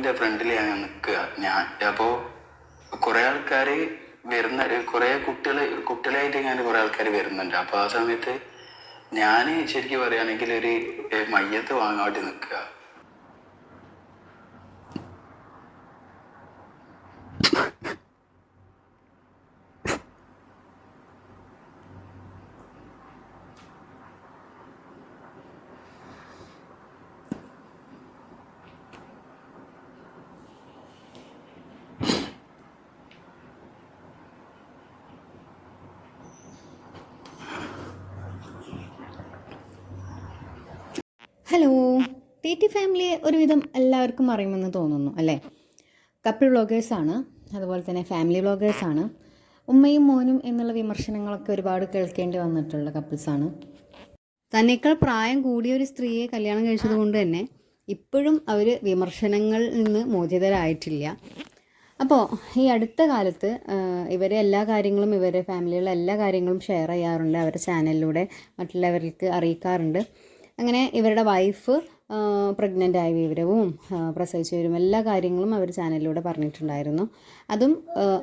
റൂമിന്റെ ഫ്രണ്ടിലാണ് നിൽക്കുക. ഞാൻ അപ്പോൾ കുറെ ആൾക്കാര് വരുന്ന കുറെ കുട്ടികൾ കുട്ടികളായിട്ട് ഇങ്ങനെ കുറെ ആൾക്കാര് വരുന്നുണ്ട്. അപ്പൊ ആ സമയത്ത് ഞാൻ ശരിക്കും പറയുകയാണെങ്കിൽ ഒരു മയ്യത്ത് വാങ്ങാൻ വേണ്ടി നിൽക്കുക. ഹലോ ടി ടി ഫാമിലിയെ ഒരുവിധം എല്ലാവർക്കും അറിയുമെന്ന് തോന്നുന്നു അല്ലേ? കപ്പിൾ വ്ളോഗേഴ്സാണ് അതുപോലെ തന്നെ ഫാമിലി വ്ളോഗേഴ്സാണ് ഉമ്മയും മോനും എന്നുള്ള വിമർശനങ്ങളൊക്കെ ഒരുപാട് കേൾക്കേണ്ടി വന്നിട്ടുള്ള കപ്പിൾസാണ് തന്നേക്കാൾ പ്രായം കൂടിയ ഒരു സ്ത്രീയെ കല്യാണം കഴിച്ചത് കൊണ്ട് തന്നെ ഇപ്പോഴും അവർ വിമർശനങ്ങളിൽ നിന്ന് മോചിതരായിട്ടില്ല. അപ്പോൾ ഈ അടുത്ത കാലത്ത് ഇവരെ എല്ലാ കാര്യങ്ങളും ഇവരെ ഫാമിലിയിലെ എല്ലാ കാര്യങ്ങളും ഷെയർ ചെയ്യാറുണ്ട് അവരുടെ ചാനലിലൂടെ മറ്റുള്ളവർക്ക് അറിയിക്കാറുണ്ട്. അങ്ങനെ ഇവരുടെ വൈഫ് പ്രഗ്നന്റ് ആയ വിവരവും പ്രസവിച്ച വിവരവും എല്ലാ കാര്യങ്ങളും അവർ ചാനലിലൂടെ പറഞ്ഞിട്ടുണ്ടായിരുന്നു. അതും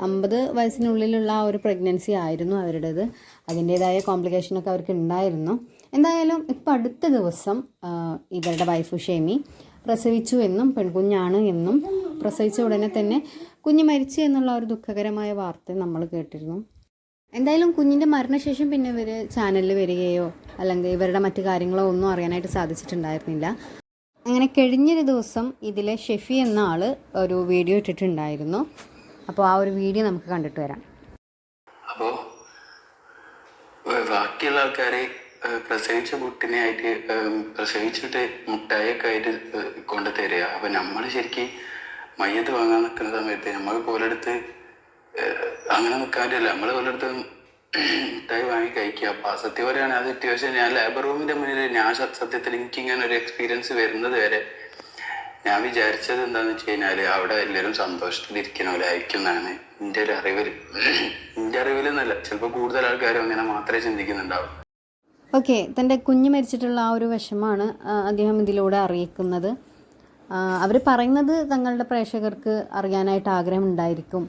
അമ്പത് വയസ്സിനുള്ളിലുള്ള ആ ഒരു പ്രഗ്നൻസി ആയിരുന്നു അവരുടേത്. അതിന്റേതായ കോംപ്ലിക്കേഷനൊക്കെ അവർക്ക് ഉണ്ടായിരുന്നു. എന്തായാലും ഇപ്പം അടുത്ത ദിവസം ഇവരുടെ വൈഫ് ഷെമി പ്രസവിച്ചു എന്നും പെൺകുഞ്ഞാണ് എന്നും പ്രസവിച്ച ഉടനെ തന്നെ കുഞ്ഞ് മരിച്ചു എന്നുള്ള ഒരു ദുഃഖകരമായ വാർത്ത നമ്മൾ കേട്ടിരുന്നു. എന്തായാലും കുഞ്ഞിന്റെ മരണശേഷം പിന്നെ ഇവർ ചാനലിൽ വരികയോ അല്ലെങ്കിൽ ഇവരുടെ മറ്റു കാര്യങ്ങളോ ഒന്നും അറിയാനായിട്ട് സാധിച്ചിട്ടുണ്ടായിരുന്നില്ല. അങ്ങനെ കഴിഞ്ഞൊരു ദിവസം ഇതിലെ ഷെഫി എന്ന ആൾ ഒരു വീഡിയോ ഇട്ടിട്ടുണ്ടായിരുന്നു. അപ്പോൾ ആ ഒരു വീഡിയോ നമുക്ക് കണ്ടിട്ട് വരാം. അപ്പോൾ ബാക്കിയുള്ള ആൾക്കാർ പ്രസവിച്ച കുട്ടിനെ ആയിട്ട് പ്രസവിച്ചിട്ട് മുട്ടായൊക്കെ ആയിട്ട് കൊണ്ടുതരിക. കൊണ്ട് തരിക അപ്പൊ നമ്മൾ ശരിക്കും മയ്യത്ത് വാങ്ങാൻ നിൽക്കുന്ന സമയത്ത് നമ്മൾ പോലെടുത്ത് അങ്ങനെ നിൽക്കാറില്ല നമ്മൾ പലയിടത്തും മിഠായി വാങ്ങി കഴിക്കുക. അപ്പൊ സത്യം അത് അത്യാവശ്യം ഞാൻ ലേബർ റൂമിന്റെ മുന്നിൽ ഞാൻ സത്യത്തിൽ എനിക്ക് ഇങ്ങനെ ഒരു എക്സ്പീരിയൻസ് വരുന്നത് വരെ ഞാൻ വിചാരിച്ചത് എന്താന്ന് വെച്ച് കഴിഞ്ഞാൽ അവിടെ എല്ലാവരും സന്തോഷത്തിലിരിക്കണവരായിരിക്കും എന്നാണ് എന്റെ ഒരു അറിവിൽ എന്റെ അറിവിൽ എന്നല്ല ചിലപ്പോൾ കൂടുതൽ ആൾക്കാരും അങ്ങനെ മാത്രമേ ചിന്തിക്കുന്നുണ്ടാവും. ഓക്കെ. തന്റെ കുഞ്ഞ് മരിച്ചിട്ടുള്ള ആ ഒരു വിഷമാണ് അദ്ദേഹം ഇതിലൂടെ അറിയിക്കുന്നത്. അവർ പറയുന്നത് തങ്ങളുടെ പ്രേക്ഷകർക്ക് അറിയാനായിട്ട് ആഗ്രഹം ഉണ്ടായിരിക്കും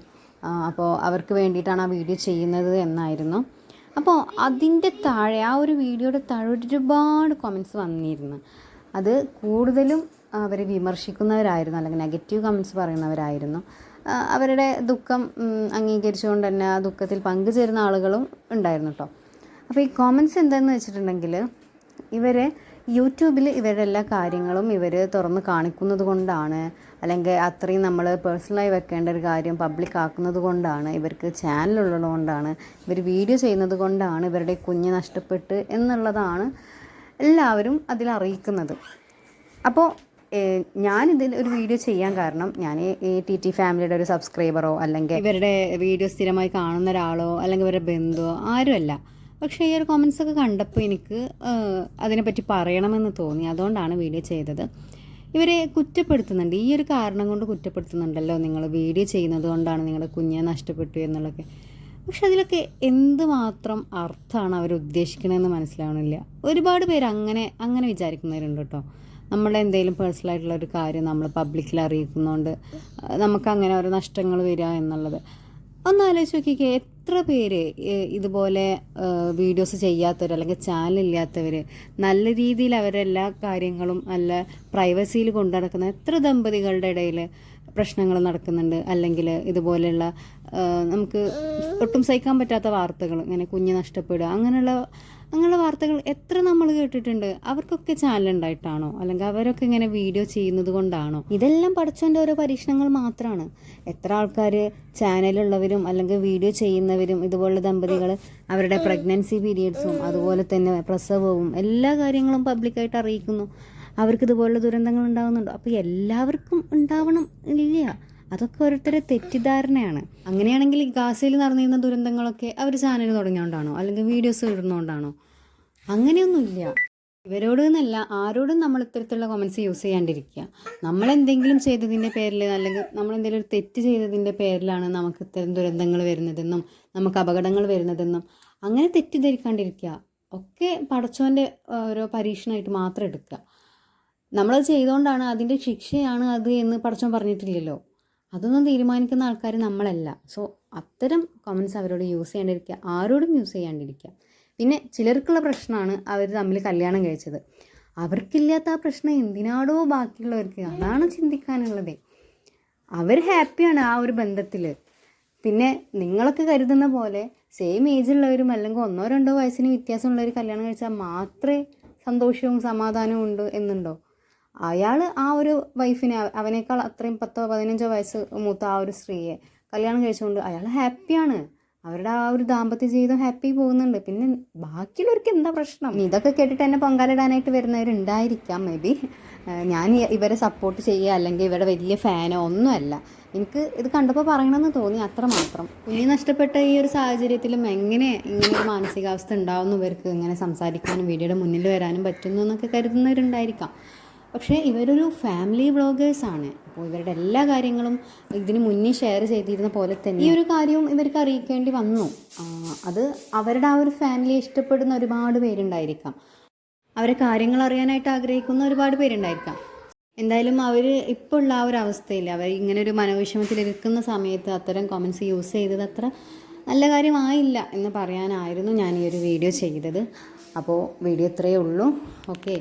അപ്പോൾ അവർക്ക് വേണ്ടിയിട്ടാണ് ആ വീഡിയോ ചെയ്യുന്നത് എന്നായിരുന്നു. അപ്പോൾ അതിന്റെ താഴെ ആ ഒരു വീഡിയോയുടെ താഴെ ഒരുപാട് കമൻസ് വന്നിരുന്നു. അത് കൂടുതലും അവരെ വിമർശിക്കുന്നവരായിരുന്നു അല്ലെങ്കിൽ നെഗറ്റീവ് കമൻസ് പറയുന്നവരായിരുന്നു. അവരുടെ ദുഃഖം അംഗീകരിച്ചുകൊണ്ട് തന്നെ ആ ദുഃഖത്തിൽ പങ്കുചേരുന്ന ആളുകളും ഉണ്ടായിരുന്നു കേട്ടോ അപ്പോൾ ഈ കോമൻസ് എന്താണെന്ന് വെച്ചിട്ടുണ്ടെങ്കിൽ ഇവർ യൂട്യൂബിൽ ഇവരുടെ എല്ലാ കാര്യങ്ങളും ഇവർ തുറന്ന് കാണിക്കുന്നത് കൊണ്ടാണ്. അല്ലെങ്കിൽ അത്രയും നമ്മൾ പേഴ്സണലായി വെക്കേണ്ട ഒരു കാര്യം പബ്ലിക് ആക്കുന്നത് കൊണ്ടാണ്. ഇവർക്ക് ചാനലുള്ളത് കൊണ്ടാണ്. ഇവർ വീഡിയോ ചെയ്യുന്നത് കൊണ്ടാണ് ഇവരുടെ കുഞ്ഞ് നഷ്ടപ്പെട്ട് എന്നുള്ളതാണ് എല്ലാവരും അതിൽ അറിയിക്കുന്നത്. അപ്പോൾ ഞാനിതിൽ ഒരു വീഡിയോ ചെയ്യാൻ കാരണം ഞാൻ ഈ ടി ടി ഫാമിലിയുടെ ഒരു സബ്സ്ക്രൈബറോ അല്ലെങ്കിൽ ഇവരുടെ വീഡിയോ സ്ഥിരമായി കാണുന്ന ഒരാളോ അല്ലെങ്കിൽ ഇവരുടെ ബന്ധുവോ ആരുമല്ല. പക്ഷേ ഈ ഒരു comments ഒക്കെ കണ്ടപ്പോൾ എനിക്ക് അതിനെപ്പറ്റി പറയണമെന്ന് തോന്നി. അതുകൊണ്ടാണ് വീഡിയോ ചെയ്തത്. ഇവരെ കുറ്റപ്പെടുത്തുന്നുണ്ട്. ഈ ഒരു കാരണം കൊണ്ട് കുറ്റപ്പെടുത്തുന്നുണ്ടല്ലോ നിങ്ങൾ വീഡിയോ ചെയ്യുന്നത് കൊണ്ടാണ് നിങ്ങളുടെ കുഞ്ഞെ നഷ്ടപ്പെട്ടു എന്നുള്ളതൊക്കെ പക്ഷെ അതിലൊക്കെ എന്തുമാത്രം അർത്ഥമാണ് അവർ ഉദ്ദേശിക്കണമെന്ന് മനസ്സിലാവണില്ല. ഒരുപാട് പേര് അങ്ങനെ അങ്ങനെ വിചാരിക്കുന്നവരുണ്ട് കേട്ടോ. നമ്മളെ എന്തെങ്കിലും പേഴ്സണൽ ആയിട്ടുള്ള ഒരു കാര്യം നമ്മൾ പബ്ലിക്കിൽ അറിയിക്കുന്നതുകൊണ്ട് നമുക്കങ്ങനെ ഓരോ നഷ്ടങ്ങൾ വരിക എന്നുള്ളത്. ഒന്ന് ആലോചിച്ച് എത്ര പേര് ഇതുപോലെ വീഡിയോസ് ചെയ്യാത്തവർ അല്ലെങ്കിൽ ചാനൽ ഇല്ലാത്തവർ നല്ല രീതിയിൽ അവരെല്ലാ കാര്യങ്ങളും നല്ല പ്രൈവസിയിൽ കൊണ്ടു നടക്കുന്ന എത്ര ദമ്പതികളുടെ ഇടയിൽ പ്രശ്നങ്ങൾ നടക്കുന്നുണ്ട്. അല്ലെങ്കിൽ ഇതുപോലെയുള്ള നമുക്ക് ഒട്ടും സഹിക്കാൻ പറ്റാത്ത വാർത്തകൾ ഇങ്ങനെ കുഞ്ഞ് നഷ്ടപ്പെടുക അങ്ങനെയുള്ള അങ്ങനെയുള്ള വാർത്തകൾ എത്ര നമ്മൾ കേട്ടിട്ടുണ്ട്. അവർക്കൊക്കെ ചാനൽ ഉണ്ടായിട്ടാണോ? അല്ലെങ്കിൽ അവരൊക്കെ ഇങ്ങനെ വീഡിയോ ചെയ്യുന്നത് കൊണ്ടാണോ? ഇതെല്ലാം പഠിച്ചതിന്റെ ഓരോ പരീക്ഷണങ്ങൾ മാത്രമാണ് എത്ര ആൾക്കാർ ചാനലുള്ളവരും അല്ലെങ്കിൽ വീഡിയോ ചെയ്യുന്നവരും ഇതുപോലുള്ള ദമ്പതികൾ അവരുടെ പ്രഗ്നൻസി പീരീഡ്സും അതുപോലെ തന്നെ പ്രസവവും എല്ലാ കാര്യങ്ങളും പബ്ലിക്കായിട്ട് അറിയിക്കുന്നു. അവർക്ക് ഇതുപോലുള്ള ദുരന്തങ്ങൾ ഉണ്ടാകുന്നുണ്ടോ അപ്പോൾ എല്ലാവർക്കും ഉണ്ടാവണം ഇല്ല. അതൊക്കെ ഓരോരുത്തരെ തെറ്റിദ്ധാരണയാണ്. അങ്ങനെയാണെങ്കിൽ ഗാസയിൽ നടന്നിരുന്ന ദുരന്തങ്ങളൊക്കെ അവർ ചാനൽ തുടങ്ങിയോണ്ടാണോ? അല്ലെങ്കിൽ വീഡിയോസ് ഇടുന്നോണ്ടാണോ? അങ്ങനെയൊന്നുമില്ല ഇവരോട് എന്നല്ല ആരോടും നമ്മൾ ഇത്തരത്തിലുള്ള കമൻസ് യൂസ് ചെയ്യാണ്ടിരിക്കുക. നമ്മൾ എന്തെങ്കിലും ചെയ്തതിന്റെ പേരിൽ അല്ലെങ്കിൽ നമ്മൾ എന്തെങ്കിലും ഒരു തെറ്റ് ചെയ്തതിന്റെ പേരിലാണ് നമുക്ക് ഇത്തരം ദുരന്തങ്ങൾ വരുന്നതെന്നും നമുക്ക് അപകടങ്ങൾ വരുന്നതെന്നും അങ്ങനെ തെറ്റിദ്ധരിക്കാണ്ടിരിക്കുക. ഒക്കെ പടച്ചോന്റെ ഓരോ പരീക്ഷണമായിട്ട് മാത്രം എടുക്കുക. നമ്മളത് ചെയ്തുകൊണ്ടാണ് അതിന്റെ ശിക്ഷയാണ് അത് എന്ന് പടച്ചോൻ പറഞ്ഞിട്ടില്ലല്ലോ. അതൊന്നും തീരുമാനിക്കുന്ന ആൾക്കാർ നമ്മളല്ല. സോ അത്തരം കമൻസ് അവരോട് യൂസ് ചെയ്യാണ്ടിരിക്കുക. ആരോടും യൂസ് ചെയ്യാണ്ടിരിക്കുക. പിന്നെ ചിലർക്കുള്ള പ്രശ്നമാണ് അവർ തമ്മിൽ കല്യാണം കഴിച്ചത്. അവർക്കില്ലാത്ത ആ പ്രശ്നം എന്തിനാടോ ബാക്കിയുള്ളവർക്ക്? അതാണ് ചിന്തിക്കാനുള്ളത്. അവർ ഹാപ്പിയാണ് ആ ഒരു ബന്ധത്തിൽ പിന്നെ നിങ്ങളൊക്കെ കരുതുന്ന പോലെ സെയിം ഏജുള്ളവരും അല്ലെങ്കിൽ ഒന്നോ രണ്ടോ വയസ്സിന് വ്യത്യാസമുള്ളവർ കല്യാണം കഴിച്ചാൽ മാത്രമേ സന്തോഷവും സമാധാനവും ഉണ്ട് എന്നുണ്ടോ? അയാൾ ആ ഒരു വൈഫിനെ അവനേക്കാൾ അത്രയും പത്തോ പതിനഞ്ചോ വയസ്സ് മൂത്ത ആ ഒരു സ്ത്രീയെ കല്യാണം കഴിച്ചുകൊണ്ട് അയാൾ ഹാപ്പിയാണ്. അവരുടെ ആ ഒരു ദാമ്പത്യ ജീവിതം ഹാപ്പി പോകുന്നുണ്ട്. പിന്നെ ബാക്കിയുള്ളവർക്ക് എന്താ പ്രശ്നം? ഇതൊക്കെ കേട്ടിട്ട് എന്നെ പൊങ്കാലിടാനായിട്ട് വരുന്നവരുണ്ടായിരിക്കാം. മേ ബി ഞാൻ ഇവരെ സപ്പോർട്ട് ചെയ്യുക അല്ലെങ്കിൽ ഇവരുടെ വലിയ ഫാനോ ഒന്നുമല്ല. എനിക്ക് ഇത് കണ്ടപ്പോൾ പറയണമെന്ന് തോന്നി അത്ര മാത്രം കുഞ്ഞ് നഷ്ടപ്പെട്ട ഈ ഒരു സാഹചര്യത്തിലും എങ്ങനെ ഇങ്ങനെ ഒരു മാനസികാവസ്ഥ ഉണ്ടാവുന്നു ഇവർക്ക് ഇങ്ങനെ സംസാരിക്കാനും വീഡിയോയുടെ മുന്നിൽ വരാനും പറ്റുന്നു എന്നൊക്കെ കരുതുന്നവരുണ്ടായിരിക്കാം. പക്ഷേ ഇവരൊരു ഫാമിലി വ്ളോഗേഴ്സാണ് അപ്പോൾ ഇവരുടെ എല്ലാ കാര്യങ്ങളും ഇതിന് മുന്നേ ഷെയർ ചെയ്തിരുന്ന പോലെ തന്നെ ഈ ഒരു കാര്യവും ഇവർക്ക് അറിയിക്കേണ്ടി വന്നു. അത് അവരുടെ ആ ഒരു ഫാമിലി ഇഷ്ടപ്പെടുന്ന ഒരുപാട് പേരുണ്ടായിരിക്കാം. അവരെ കാര്യങ്ങൾ അറിയാനായിട്ട് ആഗ്രഹിക്കുന്ന ഒരുപാട് പേരുണ്ടായിരിക്കാം. എന്തായാലും അവർ ഇപ്പോൾ ഉള്ള ആ ഒരു അവസ്ഥയിൽ അവർ ഇങ്ങനെ ഒരു മനോവിഷമത്തിലിരിക്കുന്ന സമയത്ത് അത്തരം കമൻസ് യൂസ് ചെയ്തത് അത്ര നല്ല കാര്യമായില്ല എന്ന് പറയാനായിരുന്നു ഞാൻ ഈ ഒരു വീഡിയോ ചെയ്തത്. അപ്പോൾ വീഡിയോ ഇത്രയേ ഉള്ളൂ. ഓക്കെ